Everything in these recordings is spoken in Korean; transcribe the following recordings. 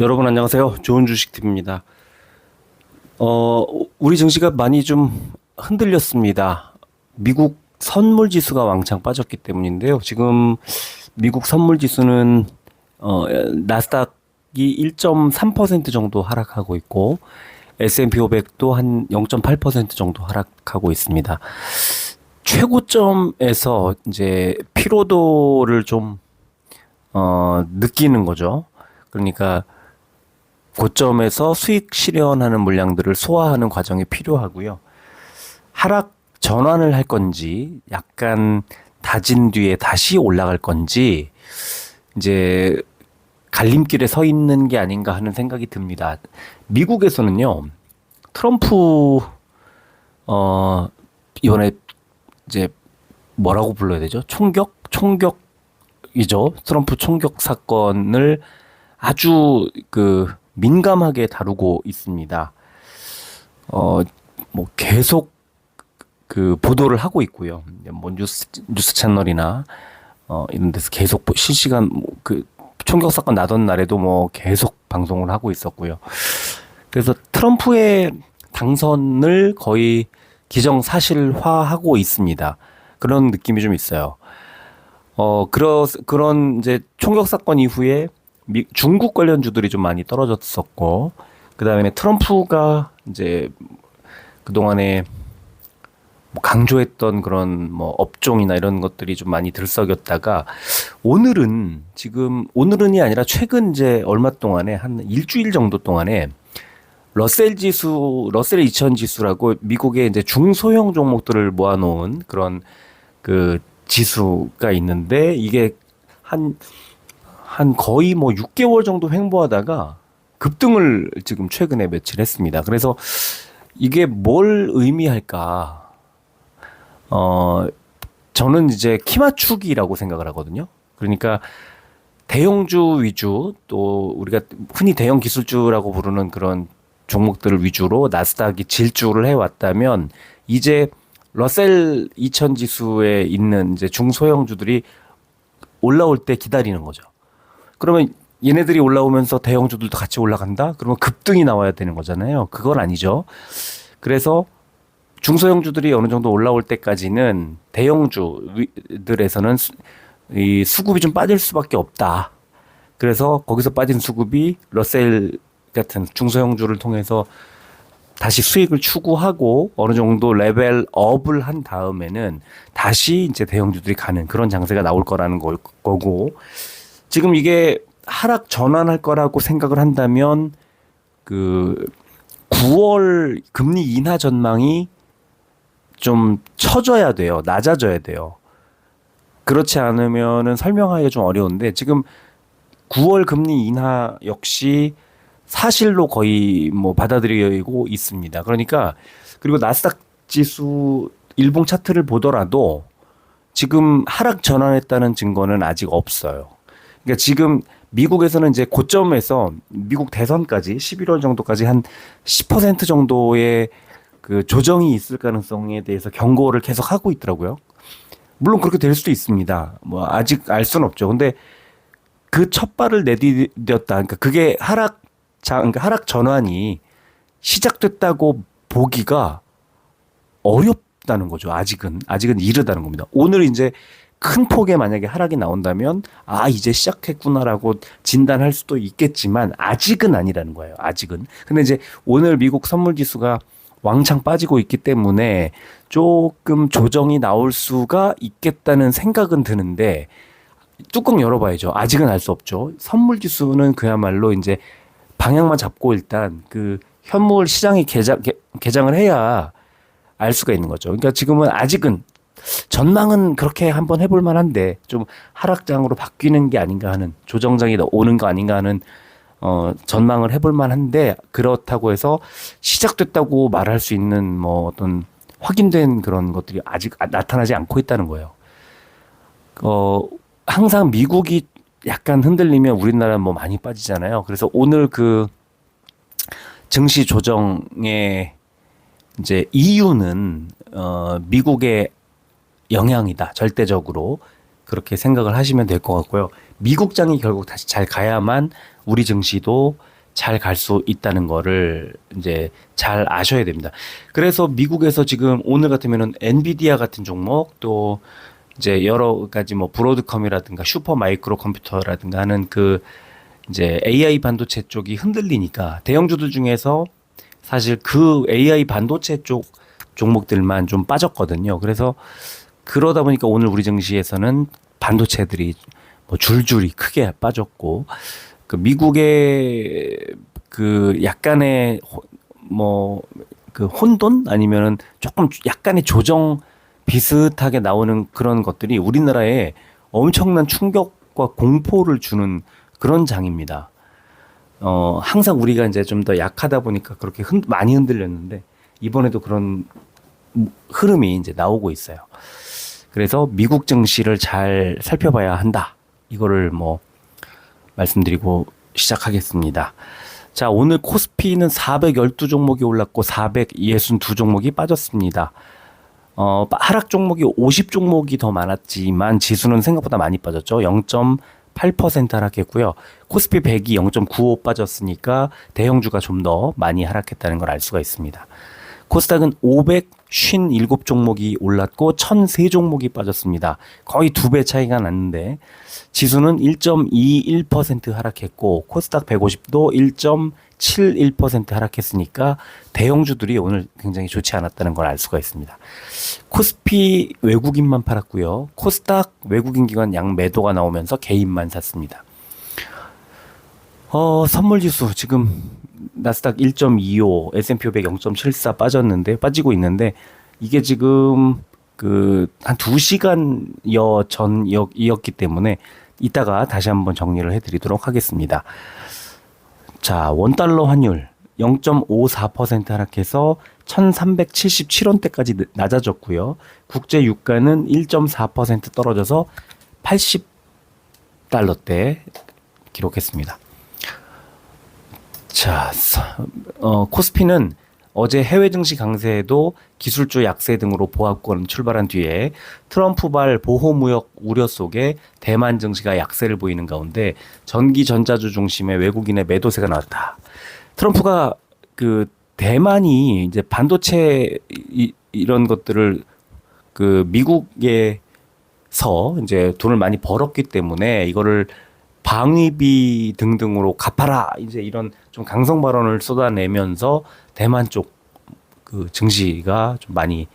여러분 안녕하세요. 좋은 주식 팀입니다. 어, 우리 증시가 많이 좀 흔들렸습니다. 미국 선물 지수가 왕창 빠졌기 때문인데요. 지금 미국 선물 지수는 어, 나스닥이 1.3% 정도 하락하고 있고 S&P 500도 한 0.8% 정도 하락하고 있습니다. 최고점에서 이제 피로도를 좀 어, 느끼는 거죠. 그러니까 고점에서 수익 실현하는 물량들을 소화하는 과정이 필요하고요. 하락 전환을 할 건지 약간 다진 뒤에 다시 올라갈 건지 이제 갈림길에 서 있는 게 아닌가 하는 생각이 듭니다. 미국에서는요. 트럼프 어 이번에 이제 뭐라고 불러야 되죠? 총격 총격이죠. 트럼프 총격 사건을 아주 그 민감하게 다루고 있습니다. 어, 뭐 계속 그 보도를 하고 있고요. 뭐 뉴스 뉴스 채널이나 어 이런 데서 계속 보- 실시간 뭐 그 총격 사건 나던 날에도 뭐 계속 방송을 하고 있었고요. 그래서 트럼프의 당선을 거의 기정사실화하고 있습니다. 그런 느낌이 좀 있어요. 어, 그러, 그런 이제 총격 사건 이후에 미, 중국 관련주들이 좀 많이 떨어졌었고, 그 다음에 트럼프가 이제 그 동안에 뭐 강조했던 그런 뭐 업종이나 이런 것들이 좀 많이 들썩였다가 오늘은 지금 오늘은이 아니라 최근 이제 얼마 동안에 한 일주일 정도 동안에 러셀 지수, 러셀 2000 지수라고 미국의 이제 중소형 종목들을 모아놓은 그런 그 지수가 있는데 이게 한, 한 거의 뭐 6개월 정도 횡보하다가 급등을 지금 최근에 며칠 했습니다. 그래서 이게 뭘 의미할까? 어, 저는 이제 키 맞추기라고 생각을 하거든요. 그러니까 대형주 위주 또 우리가 흔히 대형 기술주라고 부르는 그런 종목들을 위주로 나스닥이 질주를 해왔다면 이제 러셀 2000 지수에 있는 이제 중소형주들이 올라올 때 기다리는 거죠. 그러면 얘네들이 올라오면서 대형주들도 같이 올라간다? 그러면 급등이 나와야 되는 거잖아요. 그건 아니죠. 그래서 중소형주들이 어느 정도 올라올 때까지는 대형주들에서는 수, 이 수급이 좀 빠질 수밖에 없다. 그래서 거기서 빠진 수급이 러셀 같은 중소형주를 통해서 다시 수익을 추구하고 어느 정도 레벨업을 한 다음에는 다시 이제 대형주들이 가는 그런 장세가 나올 거라는 걸 거고 지금 이게 하락 전환할 거라고 생각을 한다면 그 9월 금리 인하 전망이 좀 처져야 돼요. 낮아져야 돼요. 그렇지 않으면은 설명하기가 좀 어려운데 지금 9월 금리 인하 역시 사실로 거의 뭐 받아들이고 있습니다. 그러니까 그리고 나스닥 지수 일봉 차트를 보더라도 지금 하락 전환했다는 증거는 아직 없어요. 그러니까 지금 미국에서는 이제 고점에서 미국 대선까지 11월 정도까지 한 10% 정도의 그 조정이 있을 가능성에 대해서 경고를 계속 하고 있더라고요. 물론 그렇게 될 수도 있습니다. 뭐 아직 알 수는 없죠. 근데 그 첫 발을 내디뎠다. 그러니까 그게 하락 자, 그러니까 하락 전환이 시작됐다고 보기가 어렵다는 거죠. 아직은 아직은 이르다는 겁니다. 오늘 이제 큰 폭의 만약에 하락이 나온다면 아 이제 시작했구나라고 진단할 수도 있겠지만 아직은 아니라는 거예요. 아직은. 근데 이제 오늘 미국 선물 지수가 왕창 빠지고 있기 때문에 조금 조정이 나올 수가 있겠다는 생각은 드는데 뚜껑 열어봐야죠. 아직은 알 수 없죠. 선물 지수는 그야말로 이제 방향만 잡고 일단 그 현물 시장이 개장 개, 개장을 해야 알 수가 있는 거죠. 그러니까 지금은 아직은 전망은 그렇게 한번 해볼 만한데 좀 하락장으로 바뀌는 게 아닌가 하는 조정장이 오는 거 아닌가 하는 어 전망을 해볼 만한데 그렇다고 해서 시작됐다고 말할 수 있는 뭐 어떤 확인된 그런 것들이 아직 아- 나타나지 않고 있다는 거예요. 어 항상 미국이 약간 흔들리면 우리나라 뭐 많이 빠지잖아요. 그래서 오늘 그 증시 조정의 이제 이유는 어 미국의 영향이다. 절대적으로 그렇게 생각을 하시면 될 것 같고요. 미국장이 결국 다시 잘 가야만 우리 증시도 잘 갈 수 있다는 거를 이제 잘 아셔야 됩니다. 그래서 미국에서 지금 오늘 같으면은 엔비디아 같은 종목 또 이제 여러 가지 뭐 브로드컴이라든가 슈퍼 마이크로 컴퓨터라든가 하는 그 이제 AI 반도체 쪽이 흔들리니까 대형주들 중에서 사실 그 AI 반도체 쪽 종목들만 좀 빠졌거든요. 그래서 그러다 보니까 오늘 우리 증시에서는 반도체들이 뭐 줄줄이 크게 빠졌고 그 미국의 그 약간의 뭐 그 혼돈 아니면은 조금 약간의 조정 비슷하게 나오는 그런 것들이 우리나라에 엄청난 충격과 공포를 주는 그런 장입니다. 어, 항상 우리가 이제 좀 더 약하다 보니까 그렇게 흔, 많이 흔들렸는데 이번에도 그런 흐름이 이제 나오고 있어요. 그래서 미국 증시를 잘 살펴봐야 한다. 이거를 뭐 말씀드리고 시작하겠습니다. 자, 오늘 코스피는 412 종목이 올랐고 462 종목이 빠졌습니다. 어, 하락 종목이 50 종목이 더 많았지만 지수는 생각보다 많이 빠졌죠. 0.8% 하락했고요. 코스피 100이 0.95 빠졌으니까 대형주가 좀 더 많이 하락했다는 걸 알 수가 있습니다. 코스닥은 557 종목이 올랐고 1003 종목이 빠졌습니다. 거의 두 배 차이가 났는데 지수는 1.21% 하락했고 코스닥 150도 1.71% 하락했으니까 대형주들이 오늘 굉장히 좋지 않았다는 걸 알 수가 있습니다. 코스피 외국인만 팔았고요. 코스닥 외국인 기관 양 매도가 나오면서 개인만 샀습니다. 어, 선물 지수 지금 나스닥 1.25, S&P 500 0.74 빠졌는데 빠지고 있는데 이게 지금 그한 2시간여 전이었기 때문에 이따가 다시 한번 정리를 해 드리도록 하겠습니다. 자, 원달러 환율 0.54% 하락해서 1377원대까지 낮아졌고요. 국제 유가는 1.4% 떨어져서 80달러대 기록했습니다. 자, 어, 코스피는 어제 해외 증시 강세에도 기술주 약세 등으로 보합권 출발한 뒤에 트럼프발 보호 무역 우려 속에 대만 증시가 약세를 보이는 가운데 전기 전자주 중심의 외국인의 매도세가 나왔다. 트럼프가 그 대만이 이제 반도체 이, 이런 것들을 그 미국에서 이제 돈을 많이 벌었기 때문에 이거를 방위비 등등으로 갚아라 이제 이런 좀 강성 발언을 쏟아내면서 대만 쪽 그 증시가 좀 많이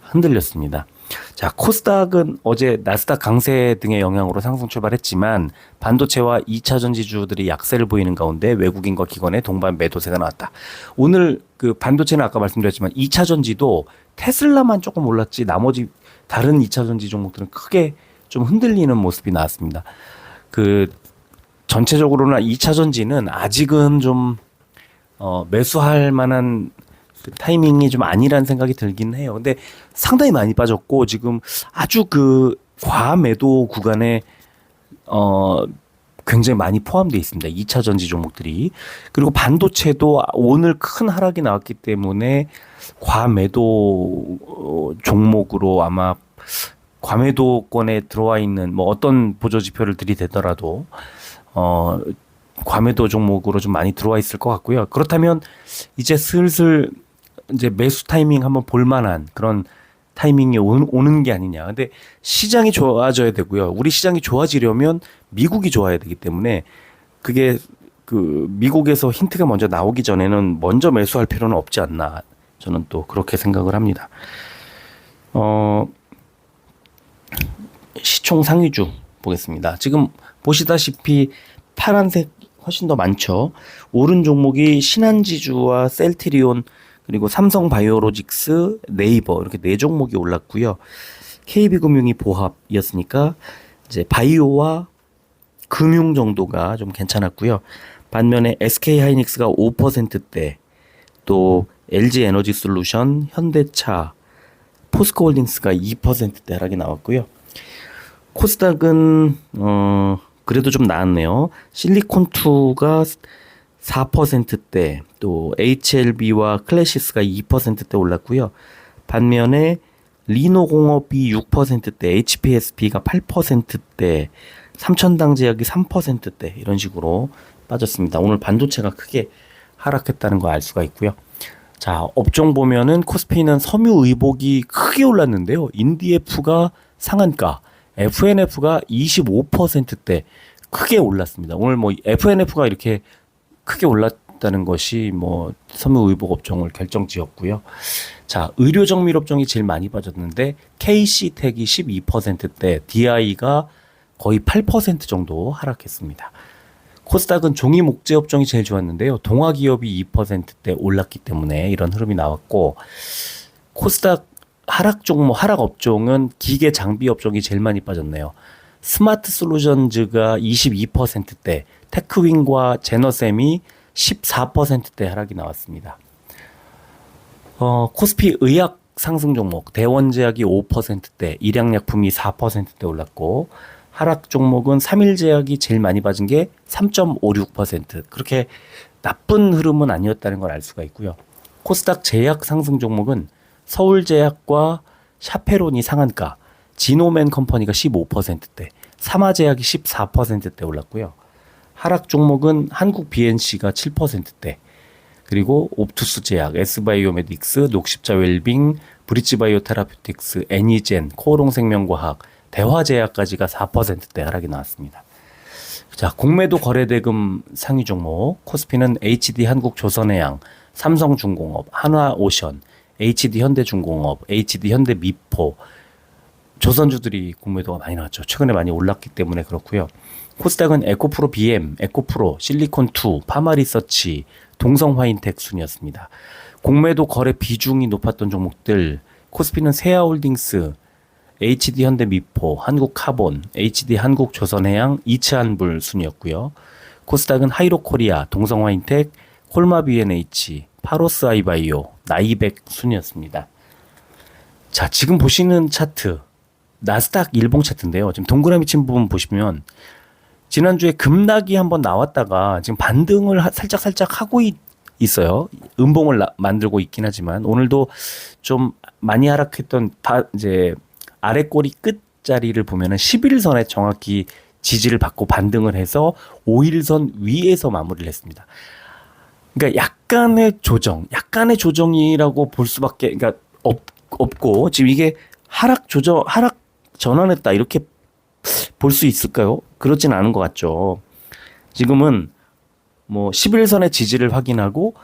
흔들렸습니다. 자, 코스닥은 어제 나스닥 강세 등의 영향으로 상승 출발했지만 반도체와 2차 전지주들이 약세를 보이는 가운데 외국인과 기관의 동반 매도세가 나왔다. 오늘 그 반도체는 아까 말씀드렸지만 2차 전지도 테슬라만 조금 올랐지 나머지 다른 2차 전지 종목들은 크게 좀 흔들리는 모습이 나왔습니다. 그 전체적으로는 2차 전지는 아직은 좀 어, 매수할 만한 그 타이밍이 좀 아니라는 생각이 들긴 해요. 근데 상당히 많이 빠졌고 지금 아주 그 과매도 구간에 어 굉장히 많이 포함되어 있습니다. 2차 전지 종목들이. 그리고 반도체도 오늘 큰 하락이 나왔기 때문에 과매도 어, 종목으로 아마 과매도권에 들어와 있는 뭐 어떤 보조 지표를 들이대더라도 어 과매도 종목으로 좀 많이 들어와 있을 것 같고요. 그렇다면 이제 슬슬 이제 매수 타이밍 한번 볼 만한 그런 타이밍이 오는 게 아니냐. 근데 시장이 좋아져야 되고요. 우리 시장이 좋아지려면 미국이 좋아야 되기 때문에 그게 그 미국에서 힌트가 먼저 나오기 전에는 먼저 매수할 필요는 없지 않나. 저는 또 그렇게 생각을 합니다. 어, 시총 상위주 보겠습니다. 지금 보시다시피 파란색 훨씬 더 많죠. 오른 종목이 신한지주와 셀트리온 그리고 삼성바이오로직스, 네이버 이렇게 네 종목이 올랐고요. KB금융이 보합이었으니까 이제 바이오와 금융 정도가 좀 괜찮았고요. 반면에 SK하이닉스가 5%대, 또 LG에너지 솔루션, 현대차, 포스코홀딩스가 2%대 하락이 나왔고요. 코스닥은 어 그래도 좀 나았네요. 실리콘2가 4%대, 또 HLB와 클래시스가 2%대 올랐고요. 반면에 리노공업이 6%대, HPSP가 8%대, 삼천당 제약이 3%대 이런 식으로 빠졌습니다. 오늘 반도체가 크게 하락했다는 거 알 수가 있고요. 자, 업종 보면은 코스피는 섬유 의복이 크게 올랐는데요. 인디에프가 상한가, FNF가 25%대 크게 올랐습니다. 오늘 뭐 FNF가 이렇게 크게 올랐다는 것이 뭐 섬유의복 업종을 결정지었고요. 자, 의료 정밀 업종이 제일 많이 빠졌는데 KC텍이 12%대, DI가 거의 8% 정도 하락했습니다. 코스닥은 종이 목재 업종이 제일 좋았는데요. 동화 기업이 2%대 올랐기 때문에 이런 흐름이 나왔고 코스닥 하락 종목 하락 업종은 기계 장비 업종이 제일 많이 빠졌네요. 스마트 솔루션즈가 22%대, 테크윈과 제너셈이 14%대 하락이 나왔습니다. 어, 코스피 의학 상승 종목 대원제약이 5%대, 일양약품이 4%대 올랐고 하락 종목은 삼일제약이 제일 많이 빠진 게 3.56%. 그렇게 나쁜 흐름은 아니었다는 걸 알 수가 있고요. 코스닥 제약 상승 종목은 서울제약과 샤페론이 상한가, 지노맨 컴퍼니가 15%대, 사마제약이 14%대 올랐고요. 하락 종목은 한국 BNC가 7%대, 그리고 옵투스 제약, S바이오메딕스, 녹십자 웰빙, 브릿지바이오 테라퓨틱스, 애니젠, 코오롱 생명과학, 대화제약까지가 4%대 하락이 나왔습니다. 자, 공매도 거래대금 상위 종목 코스피는 HD 한국 조선해양, 삼성중공업, 한화오션, HD 현대중공업, HD 현대미포 조선주들이 공매도가 많이 나왔죠. 최근에 많이 올랐기 때문에 그렇고요. 코스닥은 에코프로 BM, 에코프로, 실리콘2, 파마리서치, 동성화인텍 순이었습니다. 공매도 거래 비중이 높았던 종목들 코스피는 세아홀딩스, HD 현대미포, 한국카본, HD 한국조선해양, 이츠한불 순이었고요. 코스닥은 하이로코리아, 동성화인텍, 콜마 B&H, 파로스 아이바이오, 나이백 순이었습니다. 자, 지금 보시는 차트 나스닥 일봉 차트인데요. 지금 동그라미 친 부분 보시면 지난주에 급락이 한번 나왔다가 지금 반등을 하- 살짝 살짝 하고 있, 있어요. 음봉을 나- 만들고 있긴 하지만 오늘도 좀 많이 하락했던 바, 이제 아래 꼬리 끝자리를 보면은 11선에 정확히 지지를 받고 반등을 해서 5일선 위에서 마무리를 했습니다. 그러니까 약간의 조정, 약간의 조정이라고 볼 수밖에 그러니까 없, 없고 지금 이게 하락 조정, 하락 전환했다 이렇게 볼 수 있을까요? 그렇진 않은 것 같죠. 지금은 뭐 11선의 지지를 확인하고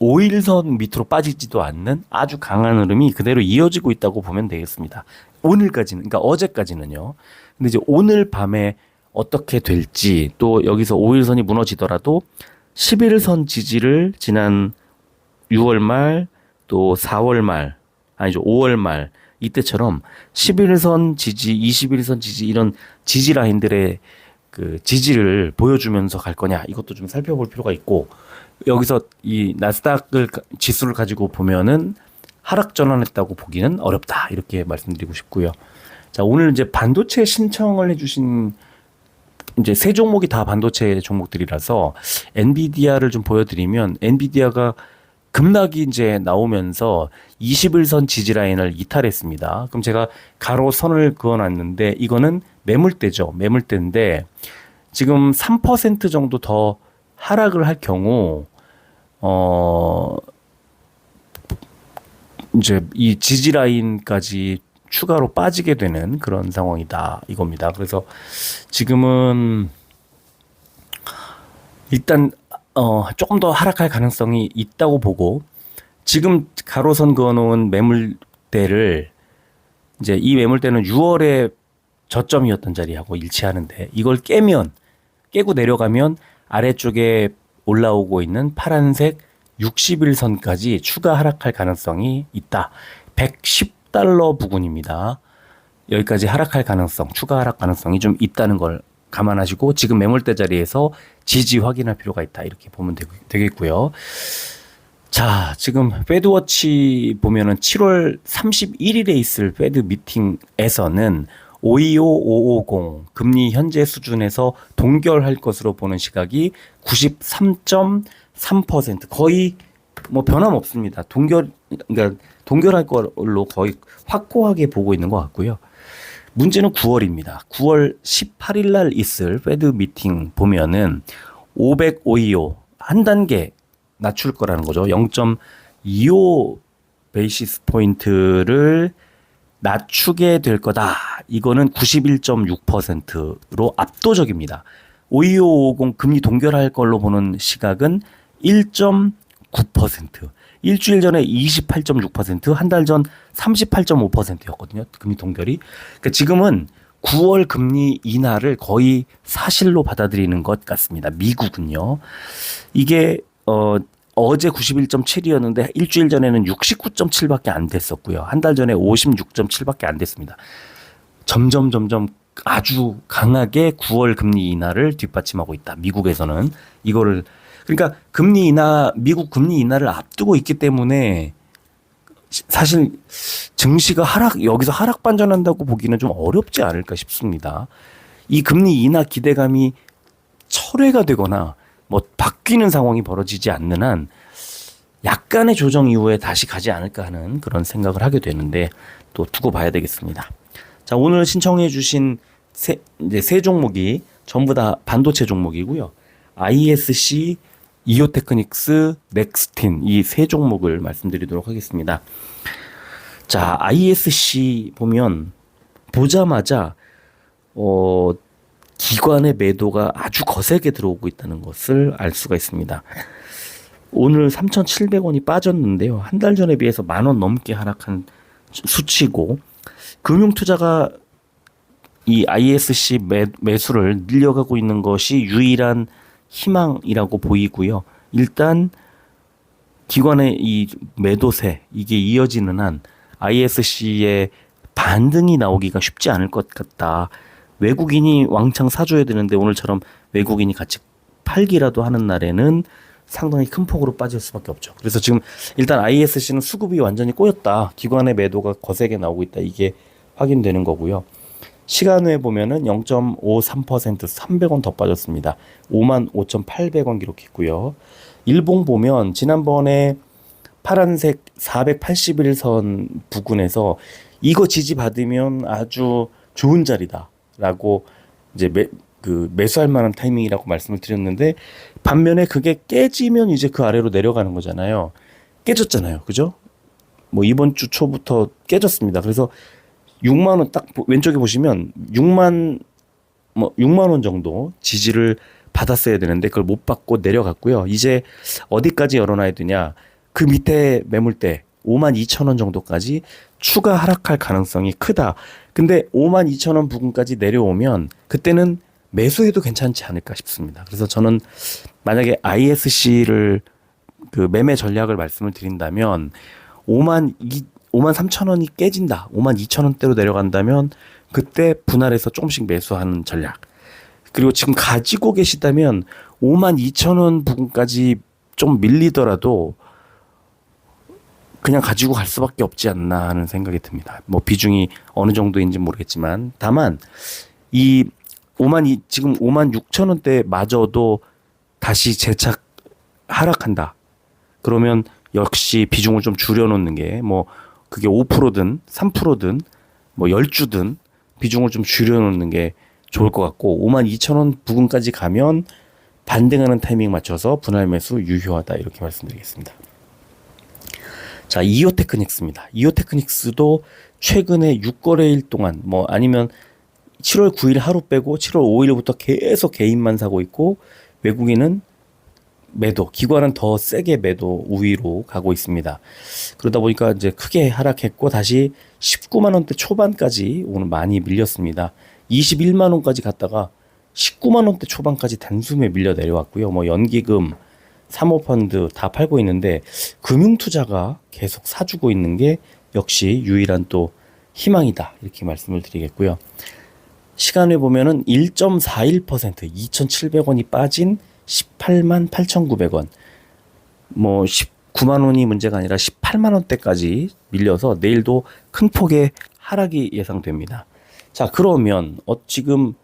5일선 밑으로 빠지지도 않는 아주 강한 흐름이 그대로 이어지고 있다고 보면 되겠습니다. 오늘까지는, 그러니까 어제까지는요. 근데 이제 오늘 밤에 어떻게 될지 또 여기서 5일선이 무너지더라도 11선 지지를 지난 6월 말 또 4월 말 아니죠 5월 말 이때처럼 11선 지지, 21선 지지 이런 지지 라인들의 그 지지를 보여주면서 갈 거냐 이것도 좀 살펴볼 필요가 있고 여기서 이 나스닥을 가- 지수를 가지고 보면은 하락 전환했다고 보기는 어렵다 이렇게 말씀드리고 싶고요. 자 오늘 이제 반도체 신청을 해주신 이제 세 종목이 다 반도체 종목들이라서 엔비디아를 좀 보여드리면 엔비디아가 급락이 이제 나오면서 21선 지지 라인을 이탈했습니다. 그럼 제가 가로 선을 그어놨는데 이거는 매물대죠. 매물대인데 지금 3% 정도 더 하락을 할 경우 어 이제 이 지지 라인까지 추가로 빠지게 되는 그런 상황이다 이겁니다. 그래서 지금은 일단 어 조금 더 하락할 가능성이 있다고 보고 지금 가로선 그어놓은 매물대를 이제 이 매물대는 6월에 저점이었던 자리하고 일치하는데 이걸 깨면 깨고 내려가면 아래쪽에 올라오고 있는 파란색 60일 선까지 추가 하락할 가능성이 있다. 110 달러 부근입니다. 여기까지 하락할 가능성, 추가 하락 가능성이 좀 있다는 걸 감안하시고 지금 매물대 자리에서 지지 확인할 필요가 있다. 이렇게 보면 되겠고요 자, 지금 페드워치 보면은 7월 31일에 있을 페드 미팅에서는 525550 금리 현재 수준에서 동결할 것으로 보는 시각이 93.3% 거의 뭐 변함없습니다. 동결 그러니까 동결할 걸로 거의 확고하게 보고 있는 것 같고요. 문제는 9월입니다. 9월 18일 날 있을 페드 미팅 보면은 50525한 단계 낮출 거라는 거죠. 0.25 베이시스 포인트를 낮추게 될 거다. 이거는 91.6%로 압도적입니다. 52550 금리 동결할 걸로 보는 시각은 1.9%. 일주일 전에 28.6%, 한 달 전 38.5%였거든요. 금리 동결이. 그러니까 지금은 9월 금리 인하를 거의 사실로 받아들이는 것 같습니다. 미국은요. 이게 어 어제 91.7이었는데 일주일 전에는 69.7밖에 안 됐었고요. 한 달 전에 56.7밖에 안 됐습니다. 점점 점점 아주 강하게 9월 금리 인하를 뒷받침하고 있다. 미국에서는 이거를 그러니까 금리 인하 미국 금리 인하를 앞두고 있기 때문에 시- 사실 증시가 하락 여기서 하락 반전한다고 보기는 좀 어렵지 않을까 싶습니다. 이 금리 인하 기대감이 철회가 되거나 뭐 바뀌는 상황이 벌어지지 않는 한 약간의 조정 이후에 다시 가지 않을까 하는 그런 생각을 하게 되는데 또 두고 봐야 되겠습니다. 자, 오늘 신청해 주신 세, 이제 세 종목이 전부 다 반도체 종목이고요. ISC, 이오테크닉스, 넥스틴 이 세 종목을 말씀드리도록 하겠습니다. 자, ISC 보면 보자마자 어 기관의 매도가 아주 거세게 들어오고 있다는 것을 알 수가 있습니다. 오늘 3,700원이 빠졌는데요. 한 달 전에 비해서 만 원 넘게 하락한 수치고 금융 투자가 이 ISC 매, 매수를 늘려가고 있는 것이 유일한 희망이라고 보이고요. 일단 기관의 이 매도세 이게 이어지는 한 ISC의 반등이 나오기가 쉽지 않을 것 같다. 외국인이 왕창 사줘야 되는데 오늘처럼 외국인이 같이 팔기라도 하는 날에는 상당히 큰 폭으로 빠질 수밖에 없죠. 그래서 지금 일단 ISC는 수급이 완전히 꼬였다. 기관의 매도가 거세게 나오고 있다. 이게 확인되는 거고요. 시간 후에 보면은 0.53% 300원 더 빠졌습니다. 55,800원 기록했고요. 일봉 보면 지난번에 파란색 481선 부근에서 이거 지지 받으면 아주 좋은 자리다라고 이제 매, 그 매수할 만한 타이밍이라고 말씀을 드렸는데 반면에 그게 깨지면 이제 그 아래로 내려가는 거잖아요. 깨졌잖아요. 그죠? 뭐 이번 주 초부터 깨졌습니다. 그래서 6만 원 딱 왼쪽에 보시면 6만 뭐 6만 원 정도 지지를 받았어야 되는데 그걸 못 받고 내려갔고요. 이제 어디까지 열어놔야 되냐? 그 밑에 매물대 5만 2천 원 정도까지 추가 하락할 가능성이 크다. 근데 5만 2천 원 부근까지 내려오면 그때는 매수해도 괜찮지 않을까 싶습니다. 그래서 저는 만약에 ISC를 그 매매 전략을 말씀을 드린다면 5만 2 5만 3천 원이 깨진다. 5만 2천 원대로 내려간다면 그때 분할해서 조금씩 매수하는 전략. 그리고 지금 가지고 계시다면 5만 2천 원 부분까지 좀 밀리더라도 그냥 가지고 갈 수밖에 없지 않나 하는 생각이 듭니다. 뭐 비중이 어느 정도인지 모르겠지만 다만 이 5만 이 지금 5만 6천 원대 마저도 다시 재착 하락한다. 그러면 역시 비중을 좀 줄여놓는 게 뭐 그게 5%든 3%든 뭐 10주든 비중을 좀 줄여놓는 게 좋을 것 같고 5만 2천 원 부근까지 가면 반등하는 타이밍 맞춰서 분할 매수 유효하다 이렇게 말씀드리겠습니다. 자, 이오테크닉스입니다. 이오테크닉스도 최근에 6거래일 동안 뭐 아니면 7월 9일 하루 빼고 7월 5일부터 계속 개인만 사고 있고 외국인은 매도, 기관은 더 세게 매도 우위로 가고 있습니다. 그러다 보니까 이제 크게 하락했고 다시 19만 원대 초반까지 오늘 많이 밀렸습니다. 21만 원까지 갔다가 19만 원대 초반까지 단숨에 밀려 내려왔고요. 뭐 연기금, 사모펀드 다 팔고 있는데 금융 투자가 계속 사주고 있는 게 역시 유일한 또 희망이다 이렇게 말씀을 드리겠고요. 시간을 보면은 1.41% 2,700원이 빠진 18만 8,900원. 뭐 19만 원이 문제가 아니라 18만 원대까지 밀려서 내일도 큰 폭의 하락이 예상됩니다. 자, 그러면 어 지금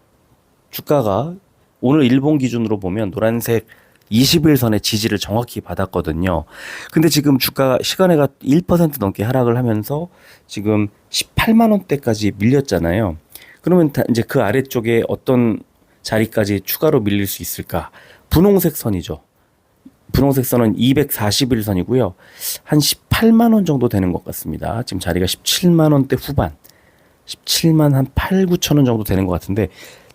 주가가 오늘 일본 기준으로 보면 노란색 20일선의 지지를 정확히 받았거든요. 근데 지금 주가 시간에가 1% 넘게 하락을 하면서 지금 18만 원대까지 밀렸잖아요. 그러면 다 이제 그 아래쪽에 어떤 자리까지 추가로 밀릴 수 있을까? 분홍색 선이죠. 분홍색 선은 241선이고요. 한 18만 원 정도 되는 것 같습니다. 지금 자리가 17만 원대 후반. 17만 한 8, 9천 원 정도 되는 것 같은데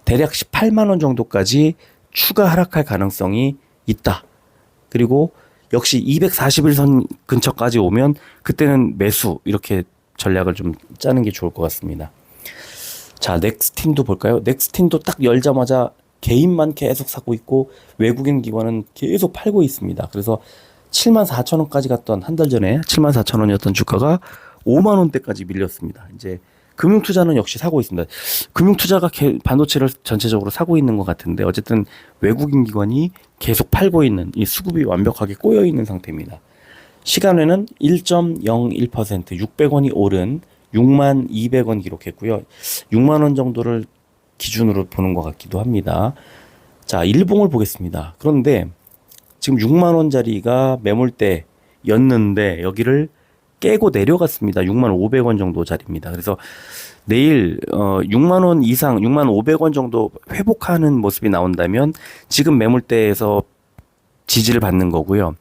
대략 18만 원 정도까지 추가 하락할 가능성이 있다. 그리고 역시 241선 근처까지 오면 그때는 매수 이렇게 전략을 좀 짜는 게 좋을 것 같습니다. 자, 넥스틴도 볼까요? 넥스틴도 딱 열자마자 개인만 계속 사고 있고 외국인 기관은 계속 팔고 있습니다. 그래서 7만 4천 원까지 갔던 한 달 전에 7만 4천 원이었던 주가가 5만 원대까지 밀렸습니다. 이제 금융 투자는 역시 사고 있습니다. 금융 투자가 개- 반도체를 전체적으로 사고 있는 것 같은데 어쨌든 외국인 기관이 계속 팔고 있는 이 수급이 완벽하게 꼬여 있는 상태입니다. 시간에는 1.01% 600원이 오른 6만 200원 기록했고요. 6만 원 정도를 기준으로 보는 것 같기도 합니다. 자, 일봉을 보겠습니다. 그런데 지금 6만 원짜리가 매물대였는데 여기를 깨고 내려갔습니다. 6만 500원 정도 자리입니다. 그래서 내일 어 6만 원 이상 6만 500원 정도 회복하는 모습이 나온다면 지금 매물대에서 지지를 받는 거고요.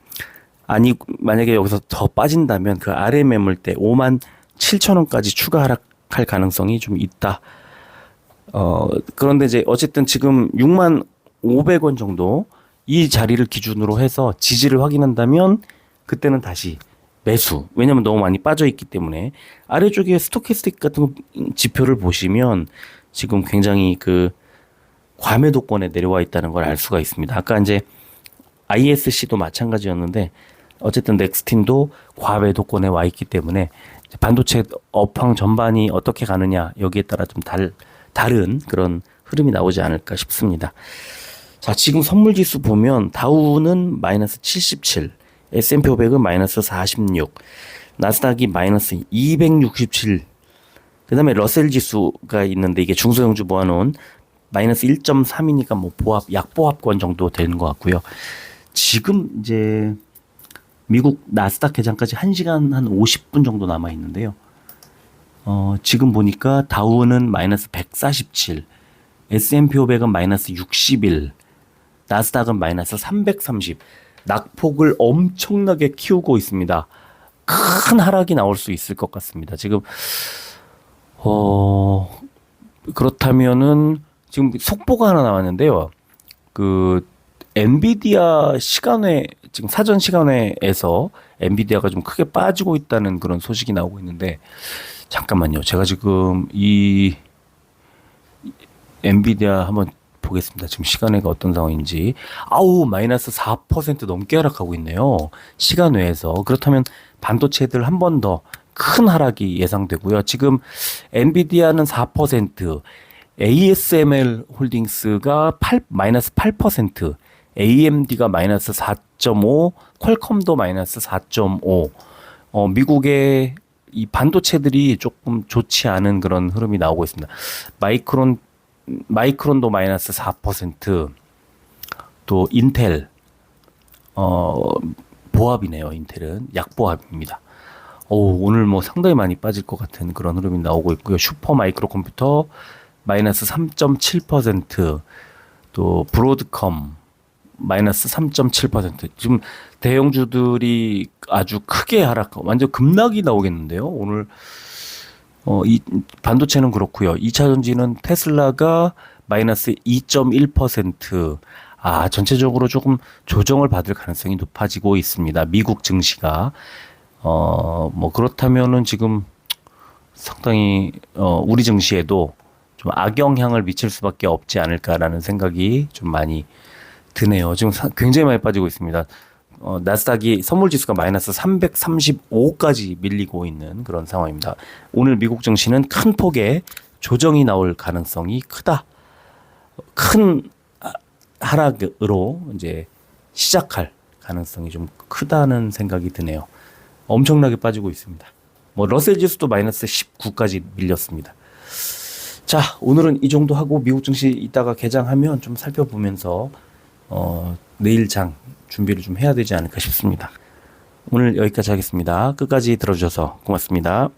아니 만약에 여기서 더 빠진다면 그 아래 매물대 5만 7천 원까지 추가 하락할 가능성이 좀 있다. 어 그런데 이제 어쨌든 지금 6만 500원 정도 이 자리를 기준으로 해서 지지를 확인한다면 그때는 다시 매수. 왜냐면 너무 많이 빠져 있기 때문에 아래쪽에 스토캐스틱 같은 지표를 보시면 지금 굉장히 그 과매도권에 내려와 있다는 걸 알 수가 있습니다. 아까 이제 ISC도 마찬가지였는데 어쨌든 넥스틴도 과매도권에 와 있기 때문에 반도체 업황 전반이 어떻게 가느냐 여기에 따라 좀 달, 다른 그런 흐름이 나오지 않을까 싶습니다. 자, 지금 선물 지수 보면 다우는 마이너스 77, S&P 500은 마이너스 46, 나스닥이 마이너스 267. 그 다음에 러셀 지수가 있는데 이게 중소형주 모아놓은 마이너스 1.3이니까 뭐 보합 약보합권 정도 되는 것 같고요. 지금 이제 미국 나스닥 개장까지 1시간 한 50분 정도 남아 있는데요. 어, 지금 보니까 다우는 마이너스 147, S&P 500은 마이너스 61, 나스닥은 마이너스 330. 낙폭을 엄청나게 키우고 있습니다. 큰 하락이 나올 수 있을 것 같습니다. 지금 어 그렇다면은 지금 속보가 하나 나왔는데요. 그 엔비디아 시간회 지금 사전 시간회에서 엔비디아가 좀 크게 빠지고 있다는 그런 소식이 나오고 있는데 잠깐만요. 제가 지금 이 엔비디아 한번 보겠습니다. 지금 시간외가 어떤 상황인지. 아우, 마이너스 4% 넘게 하락하고 있네요. 시간 외에서. 그렇다면 반도체들 한 번 더 큰 하락이 예상되고요. 지금 엔비디아는 4%, ASML 홀딩스가 8, 마이너스 8%, AMD가 마이너스 4.5, 퀄컴도 마이너스 4.5. 어, 미국의 이 반도체들이 조금 좋지 않은 그런 흐름이 나오고 있습니다. 마이크론 마이크론도 마이너스 4%, 또 인텔 어 보합이네요. 인텔은 약보합입니다. 오, 오늘 뭐 상당히 많이 빠질 것 같은 그런 흐름이 나오고 있고요. 슈퍼 마이크로 컴퓨터 마이너스 3.7%, 또 브로드컴 마이너스 3.7%. 지금 대형주들이 아주 크게 하락, 완전 급락이 나오겠는데요. 오늘 어, 이 반도체는 그렇고요. 2차 전지는 테슬라가 마이너스 2.1%. 아, 전체적으로 조금 조정을 받을 가능성이 높아지고 있습니다. 미국 증시가. 어, 뭐 그렇다면은 지금 상당히 어, 우리 증시에도 좀 악영향을 미칠 수밖에 없지 않을까라는 생각이 좀 많이 드네요. 지금 사- 굉장히 많이 빠지고 있습니다. 어, 나스닥이 선물 지수가 마이너스 335까지 밀리고 있는 그런 상황입니다. 오늘 미국 증시는 큰 폭의 조정이 나올 가능성이 크다. 큰 하- 하락으로 이제 시작할 가능성이 좀 크다는 생각이 드네요. 엄청나게 빠지고 있습니다. 뭐 러셀 지수도 마이너스 19까지 밀렸습니다. 자, 오늘은 이 정도 하고 미국 증시 이따가 개장하면 좀 살펴보면서 어, 내일 장 준비를 좀 해야 되지 않을까 싶습니다. 오늘 여기까지 하겠습니다. 끝까지 들어주셔서 고맙습니다.